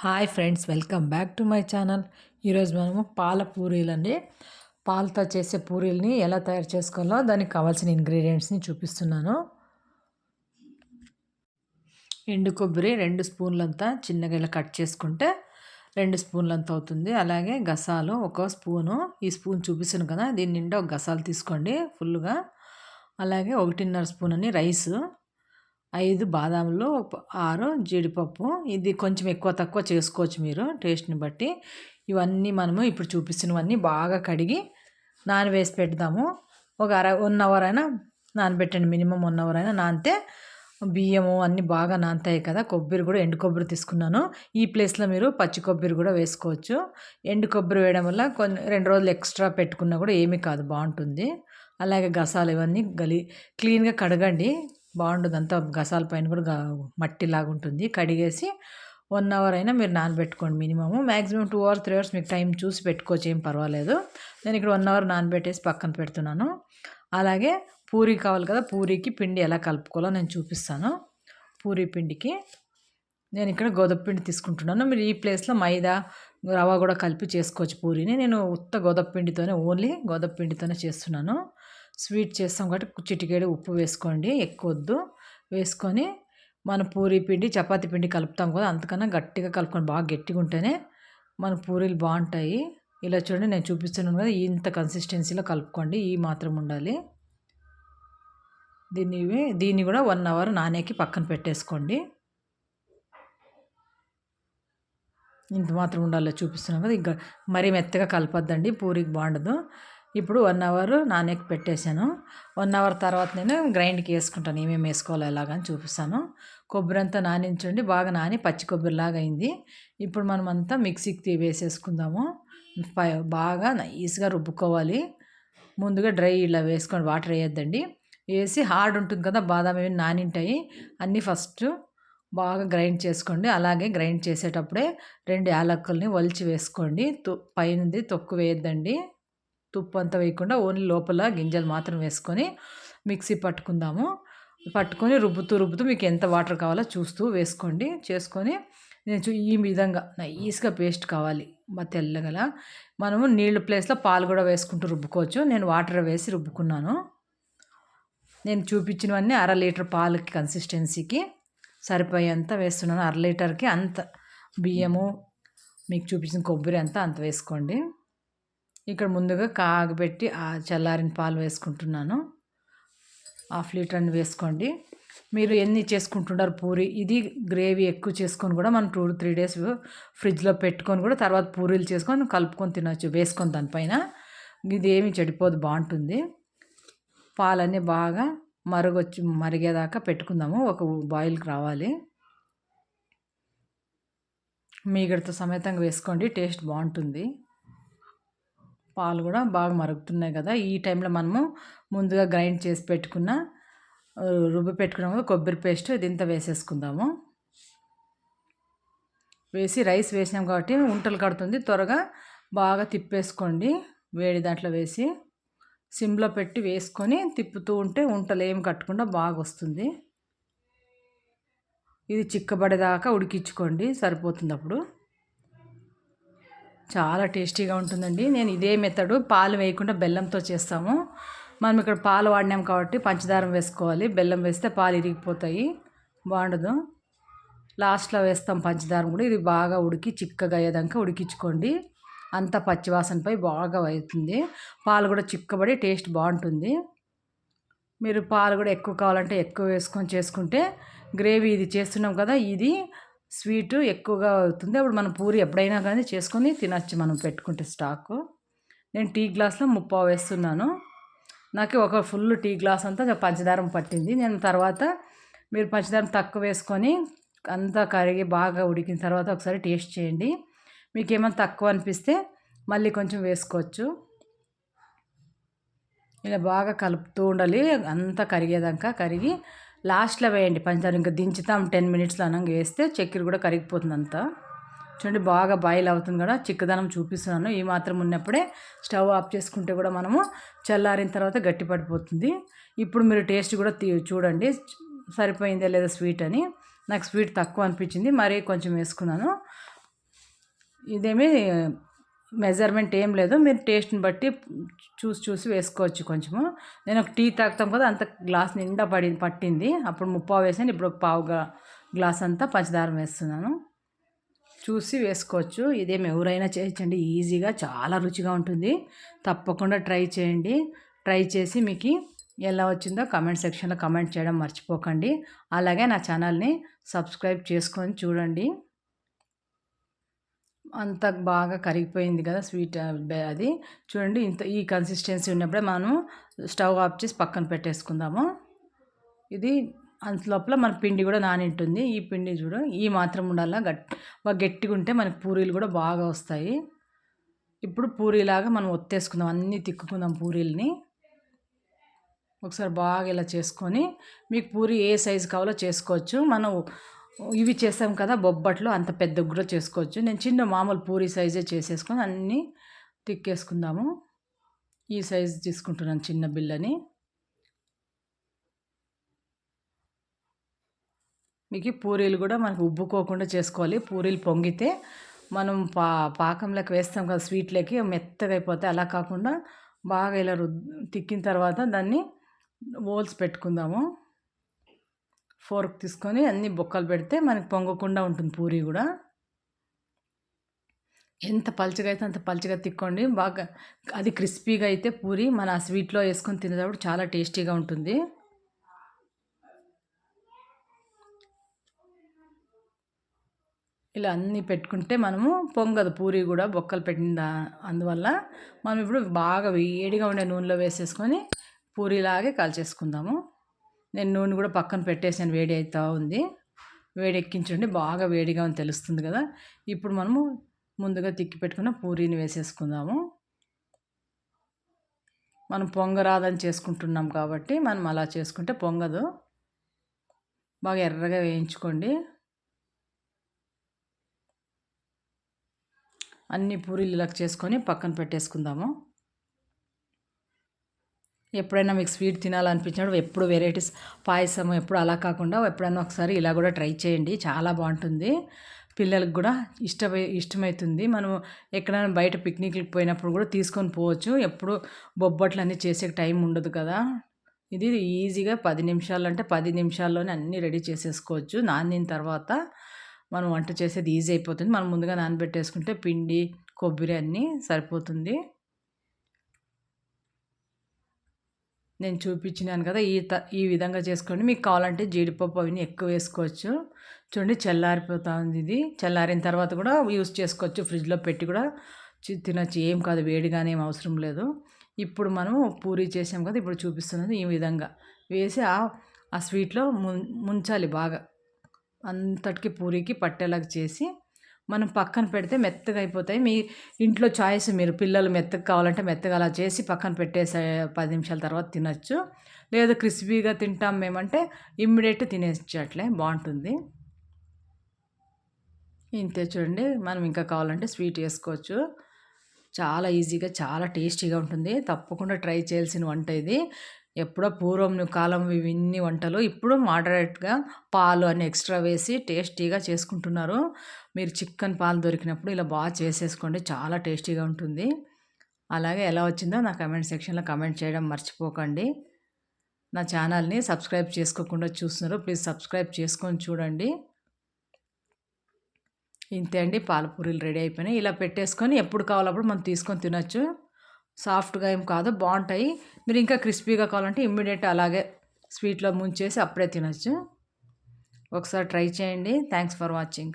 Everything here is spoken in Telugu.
Hi friends welcome back to my channel. ఈరోజు మనము పాల పూరీలండి. పాలతో చేసే పూరీలని ఎలా తయారు చేసుకోవాలో దానికి కావాల్సిన ఇంగ్రీడియంట్స్ని చూపిస్తున్నాను. ఎండు కొబ్బరి రెండు స్పూన్లంతా చిన్నగా ఇలా కట్ చేసుకుంటే రెండు స్పూన్లంత అవుతుంది. అలాగే గసాలు ఒక స్పూను. ఈ స్పూన్ చూపిస్తాను కదా దీని నిండా ఒక గసాలు తీసుకోండి ఫుల్గా అలాగే ఒకటిన్నర స్పూన్ అని రైస్. ఐదు బాదాములు ఆరు జీడిపప్పు. ఇది కొంచెం ఎక్కువ తక్కువ చేసుకోవచ్చు మీరు టేస్ట్ని బట్టి. ఇవన్నీ మనము ఇప్పుడు చూపిస్తున్నవన్నీ బాగా కడిగి నానవేసి పెడదాము. ఒక అర వన్ అవర్ అయినా నానబెట్టండి. మినిమం వన్ అవర్ అయినా నానితే బియ్యము అన్నీ బాగా నానతాయి కదా. కొబ్బరి కూడా ఎండు కొబ్బరి తీసుకున్నాను. ఈ ప్లేస్లో మీరు పచ్చి కొబ్బరి కూడా వేసుకోవచ్చు. ఎండు కొబ్బరి వేయడం వల్ల కొన్ని రెండు రోజులు ఎక్స్ట్రా పెట్టుకున్నా కూడా ఏమీ కాదు. బాగుంటుంది. అలాగే గసాలు ఇవన్నీ గలి క్లీన్గా కడగండి. బాగుండదంతా అంతా గసాల పైన కూడా మట్టిలాగా ఉంటుంది. కడిగేసి వన్ అవర్ అయినా మీరు నానబెట్టుకోండి minimum. Maximum two hours three hours మీకు టైం చూసి పెట్టుకోవచ్చు ఏం పర్వాలేదు. నేను ఇక్కడ వన్ అవర్ నానబెట్టేసి పక్కన పెడుతున్నాను. అలాగే పూరి కావాలి కదా పూరీకి పిండి ఎలా కలుపుకోవాలో నేను చూపిస్తాను. పూరి పిండికి నేను ఇక్కడ గోధుమ పిండి తీసుకుంటున్నాను. మీరు ఈ ప్లేస్లో మైదా రవ కూడా కలిపి చేసుకోవచ్చు పూరీని. నేను ఉత్త గోధుమ పిండితోనే ఓన్లీ గోధుమ పిండితోనే చేస్తున్నాను. స్వీట్ చేస్తాం కాబట్టి చిటికేడు ఉప్పు వేసుకోండి ఎక్కువ వద్దు వేసుకొని మన పూరి పిండి చపాతీ పిండి కలుపుతాం కదా అంతకన్నా గట్టిగా కలుపుకొని బాగా గట్టిగా ఉంటేనే మన పూరీలు బాగుంటాయి. ఇలా చూడండి నేను చూపిస్తున్నాను కదా ఇంత కన్సిస్టెన్సీలో కలుపుకోండి ఈ మాత్రం ఉండాలి. దీన్ని దీన్ని కూడా వన్ అవర్ నానేకి పక్కన పెట్టేసుకోండి. ఇంత మాత్రం ఉండాలో చూపిస్తున్నాం కదా ఇంకా మరీ మెత్తగా కలపద్దండి పూరికి బాగుండదు. ఇప్పుడు వన్ అవర్ నానేకి పెట్టేశాను. వన్ అవర్ తర్వాత నేను గ్రైండ్కి వేసుకుంటాను. ఏమేమి వేసుకోవాలో ఎలాగని చూపిస్తాను. కొబ్బరి అంతా నానించండి. బాగా నాని పచ్చి కొబ్బరిలాగా అయింది. ఇప్పుడు మనం అంతా మిక్సీకి వేసేసుకుందాము. బాగా నైస్గా రుబ్బుకోవాలి. ముందుగా డ్రై ఇలా వేసుకొని వాటర్ వేయొద్దండి. వేసి హార్డ్ ఉంటుంది కదా బాదాం ఏమి నానింటాయి. అన్నీ ఫస్ట్ బాగా గ్రైండ్ చేసుకోండి. అలాగే గ్రైండ్ చేసేటప్పుడే రెండు యాలక్కుల్ని వలిచి వేసుకోండి. పైనది తొక్కు వేయద్దండి. తుప్పు అంతా వేయకుండా ఓన్లీ లోపల గింజలు మాత్రం వేసుకొని మిక్సీ పట్టుకుందాము. పట్టుకొని రుబ్బుతూ రుబ్బుతూ మీకు ఎంత వాటర్ కావాలో చూస్తూ వేసుకోండి. చేసుకొని నేను ఈ విధంగా నైస్గా పేస్ట్ కావాలి. మా తెల్లగల. మనము నీళ్ళ ప్లేస్లో పాలు కూడా వేసుకుంటూ రుబ్బుకోవచ్చు. నేను వాటర్ వేసి రుబ్బుకున్నాను. నేను చూపించినవన్నీ అర లీటర్ పాలకి కన్సిస్టెన్సీకి సరిపోయేంత వేస్తున్నాను. అర లీటర్కి అంత బియ్యము మీకు చూపించిన కొబ్బరి అంతా అంత వేసుకోండి. ఇక్కడ ముందుగా కాగబెట్టి ఆ చల్లారిన పాలు వేసుకుంటున్నాను. హాఫ్ లీటర్ అని వేసుకోండి. మీరు ఎన్ని చేసుకుంటున్నారు పూరి? ఇది గ్రేవీ ఎక్కువ చేసుకొని కూడా మనం టూ త్రీ డేస్ ఫ్రిడ్జ్లో పెట్టుకొని కూడా తర్వాత పూరీలు చేసుకొని కలుపుకొని తినవచ్చు వేసుకొని దానిపైన. ఇది ఏమి చెడిపోదు బాగుంటుంది. పాలన్నీ బాగా మరుగొచ్చి మరిగేదాకా పెట్టుకుందాము. ఒక బాయిల్కి రావాలి. మీగడతో సమేతంగా వేసుకోండి టేస్ట్ బాగుంటుంది. పాలు కూడా బాగా మరుగుతున్నాయి కదా. ఈ టైంలో మనము ముందుగా గ్రైండ్ చేసి పెట్టుకున్న రుబ్బి పెట్టుకున్నాము కొబ్బరి పేస్ట్ దీంతో వేసేసుకుందాము. వేసి రైస్ వేసినాం కాబట్టి ఉంటలు కడుతుంది. త్వరగా బాగా తిప్పేసుకోండి. వేడి దాంట్లో వేసి సిమ్లో పెట్టి వేసుకొని తిప్పుతూ ఉంటే ఉంటలు ఏం కట్టకుండా బాగా వస్తుంది. ఇది చిక్కబడేదాకా ఉడికించుకోండి. సరిపోతుంది అప్పుడు. చాలా టేస్టీగా ఉంటుందండి. నేను ఇదే మెథడు పాలు వేయకుండా బెల్లంతో చేస్తాము. మనం ఇక్కడ పాలు వాడినాం కాబట్టి పంచదారం వేసుకోవాలి. బెల్లం వేస్తే పాలు ఇరిగిపోతాయి. బాగుండదు. లాస్ట్లో వేస్తాం పంచదారం కూడా. ఇది బాగా ఉడికి చిక్కగా అయ్యేదాకా ఉడికించుకోండి. అంత పచ్చివాసనపై బాగా అవుతుంది. పాలు కూడా చిక్కబడి టేస్ట్ బాగుంటుంది. మీరు పాలు కూడా ఎక్కువ కావాలంటే ఎక్కువ వేసుకొని చేసుకుంటే గ్రేవీ ఇది చేస్తున్నాం కదా ఇది స్వీటు ఎక్కువగా అవుతుంది. అప్పుడు మనం పూరి ఎప్పుడైనా కానీ చేసుకొని తినచ్చు మనం పెట్టుకుంటే స్టాకు. నేను టీ గ్లాస్లో ముప్పావు వేస్తున్నాను. నాకు ఒక ఫుల్ టీ గ్లాస్ అంతా పంచదారం పట్టింది. నేను తర్వాత మీరు పంచదారం తక్కువ వేసుకొని అంతా కరిగి బాగా ఉడికిన తర్వాత ఒకసారి టేస్ట్ చేయండి. మీకు ఏమైనా తక్కువ అనిపిస్తే మళ్ళీ కొంచెం వేసుకోవచ్చు. ఇలా బాగా కలుపుతూ ఉండాలి. అంతా కరిగేదాకా కరిగి లాస్ట్లో వేయండి పంచదార ఇంకా దించుతాం టెన్ మినిట్స్లో అనంగా వేస్తే చక్కెర కూడా కరిగిపోతుంది అంతా చూడండి బాగా బాయిల్ అవుతుంది కదా చిక్కదనం చూపిస్తున్నాను. ఈ మాత్రం ఉన్నప్పుడే స్టవ్ ఆఫ్ చేసుకుంటే కూడా మనము చల్లారిన తర్వాత గట్టి పడిపోతుంది ఇప్పుడు మీరు టేస్ట్ కూడా చూడండి సరిపోయిందే లేదా స్వీట్ అని. నాకు స్వీట్ తక్కువ అనిపించింది మరీ కొంచెం వేసుకున్నాను. ఇదేమి మెజర్మెంట్ ఏం లేదు. మీరు టేస్ట్ని బట్టి చూసి చూసి వేసుకోవచ్చు కొంచెము. నేను ఒక టీ తాగుతాం కదా అంత గ్లాస్ నిండా పడి పట్టింది. అప్పుడు ముప్పావు వేసాను. ఇప్పుడు ఒక పావు గ్లాస్ అంతా పంచదార వేస్తున్నాను. చూసి వేసుకోవచ్చు. ఇదేం ఎవరైనా చేయించండి. ఈజీగా చాలా రుచిగా ఉంటుంది. తప్పకుండా ట్రై చేయండి. ట్రై చేసి మీకు ఎలా వచ్చిందో కమెంట్ సెక్షన్లో కమెంట్ చేయడం మర్చిపోకండి. అలాగే నా ఛానల్ని సబ్స్క్రైబ్ చేసుకొని చూడండి. అంత బాగా కరిగిపోయింది కదా స్వీట్ అది. చూడండి ఇంత ఈ కన్సిస్టెన్సీ ఉన్నప్పుడే మనం స్టవ్ ఆఫ్ చేసి పక్కన పెట్టేసుకుందాము. ఇది అంత లోపల మన పిండి కూడా నానింటుంది. ఈ పిండి చూడు ఈ మాత్రం ఉండాలా గట్ బాగా గట్టిగా ఉంటే మనకి పూరీలు కూడా బాగా వస్తాయి. ఇప్పుడు పూరీలాగా మనం ఒత్తేసుకుందాం అన్నీ తిక్కుకుందాం పూరీలని. ఒకసారి బాగా ఇలా చేసుకొని మీకు పూరి ఏ సైజు కావాలో చేసుకోవచ్చు. మనం ఇవి చేసాం కదా బొబ్బట్లు అంత పెద్ద కూడా చేసుకోవచ్చు. నేను చిన్న మామూలు పూరి సైజే చేసేసుకొని అన్నీ తిక్కేసుకుందాము. ఈ సైజు తీసుకుంటున్నాను చిన్న బిల్లని మీకు పూరీలు కూడా మనకు ఉబ్బుకోకుండా చేసుకోవాలి. పూరీలు పొంగితే మనం పా పాకంలోకి వేస్తాం కదా స్వీట్లోకి మెత్తగా అయిపోతే అలా కాకుండా బాగా ఇలా రుద్ తిక్కిన తర్వాత దాన్ని ఓల్స్ పెట్టుకుందాము. ఫోర్క్ తీసుకొని అన్ని బొక్కలు పెడితే మనకి పొంగకుండా ఉంటుంది పూరి కూడా. ఎంత పలుచగా అయితే అంత పలుచగా తిక్కోండి. బాగా అది క్రిస్పీగా అయితే పూరి మన ఆ స్వీట్లో వేసుకొని తినేటప్పుడు చాలా టేస్టీగా ఉంటుంది. ఇలా అన్నీ పెట్టుకుంటే మనము పొంగదు పూరి కూడా బొక్కలు పెట్టిన అందువల్ల మనం ఇప్పుడు బాగా వేడిగా ఉండే నూనెలో వేసేసుకొని పూరిలాగే కాల్చేసుకుందాము. నేను నూనె కూడా పక్కన పెట్టేసాను వేడి అవుతూ ఉంది. వేడి ఎక్కించండి బాగా వేడిగా అని తెలుస్తుంది కదా. ఇప్పుడు మనము ముందుగా తిక్కి పెట్టుకున్న పూరీని వేసేసుకుందాము. మనం పొంగరాదని చేసుకుంటున్నాం కాబట్టి మనం అలా చేసుకుంటే పొంగదు. బాగా ఎర్రగా వేయించుకోండి. అన్ని పూరీలు ఇలా చేసుకొని పక్కన పెట్టేసుకుందాము. ఎప్పుడైనా మీకు స్వీట్ తినాలనిపించినప్పుడు ఎప్పుడు వెరైటీస్ పాయసం ఎప్పుడు అలా కాకుండా ఎప్పుడైనా ఒకసారి ఇలా కూడా ట్రై చేయండి. చాలా బాగుంటుంది. పిల్లలకు కూడా ఇష్టమై ఇష్టమవుతుంది మనం ఎక్కడైనా బయట పిక్నిక్లకు పోయినప్పుడు కూడా తీసుకొని పోవచ్చు. ఎప్పుడు బొబ్బట్లు అన్నీ చేసే టైం ఉండదు కదా. ఇది ఈజీగా పది నిమిషాలు అంటే పది నిమిషాల్లోనే అన్నీ రెడీ చేసేసుకోవచ్చు. నానిన తర్వాత మనం వంట చేసేది ఈజీ అయిపోతుంది. మనం ముందుగా నానబెట్టేసుకుంటే పిండి కొబ్బరి అన్నీ సరిపోతుంది. నేను చూపించినాను కదా ఈ త ఈ విధంగా చేసుకోండి. మీకు కావాలంటే జీడిపప్పు అవి ఎక్కువ వేసుకోవచ్చు. చూడండి చల్లారిపోతుంది ఇది. చల్లారిన తర్వాత కూడా యూస్ చేసుకోవచ్చు. ఫ్రిడ్జ్లో పెట్టి కూడా తినచ్చు. ఏం కాదు వేడిగానే ఏం అవసరం లేదు. ఇప్పుడు మనం పూరి చేసాం కదా ఇప్పుడు చూపిస్తున్నది ఈ విధంగా. వేసి ఆ స్వీట్లో ముంచాలి బాగా. అంతటికి పూరికి పట్టేలాగా చేసి మనం పక్కన పెడితే మెత్తగా అయిపోతాయి. మీ ఇంట్లో చాయిస్ మీరు పిల్లలు మెత్తగా కావాలంటే మెత్తగా అలా చేసి పక్కన పెట్టేసే పది నిమిషాల తర్వాత తినచ్చు. లేదా క్రిస్పీగా తింటాం మేమంటే ఇమ్మీడియట్ తినేసేటట్లే బాగుంటుంది. ఇంతే చూడండి మనం ఇంకా కావాలంటే స్వీట్ వేసుకోవచ్చు చాలా ఈజీగా చాలా టేస్టీగా ఉంటుంది. తప్పకుండా ట్రై చేయాల్సిన వంట ఇది. ఎప్పుడో పూర్వం కాలం ఇవన్నీ వంటలు ఇప్పుడు మోడరేట్గా పాలు అని ఎక్స్ట్రా వేసి టేస్టీగా చేసుకుంటున్నారు. మీరు చికెన్ పాలు దొరికినప్పుడు ఇలా బాగా చేసేసుకోండి చాలా టేస్టీగా ఉంటుంది. అలాగే ఎలా వచ్చిందో నా కమెంట్ సెక్షన్లో కమెంట్ చేయడం మర్చిపోకండి. నా ఛానల్ని సబ్స్క్రైబ్ చేసుకోకుండా చూస్తున్నారు ప్లీజ్ సబ్స్క్రైబ్ చేసుకొని చూడండి. ఇంతే అండి పాలపూరీలు రెడీ అయిపోయినాయి. ఇలా పెట్టేసుకొని ఎప్పుడు కావాలప్పుడు మనం తీసుకొని తినొచ్చు. సాఫ్ట్గా ఏం కాదు బాగుంటాయి మీరు ఇంకా క్రిస్పీగా కావాలంటే ఇమ్మీడియట్ అలాగే స్వీట్లో ముంచేసి అప్పుడే తినచ్చు. ఒకసారి ట్రై చేయండి. Thanks for watching.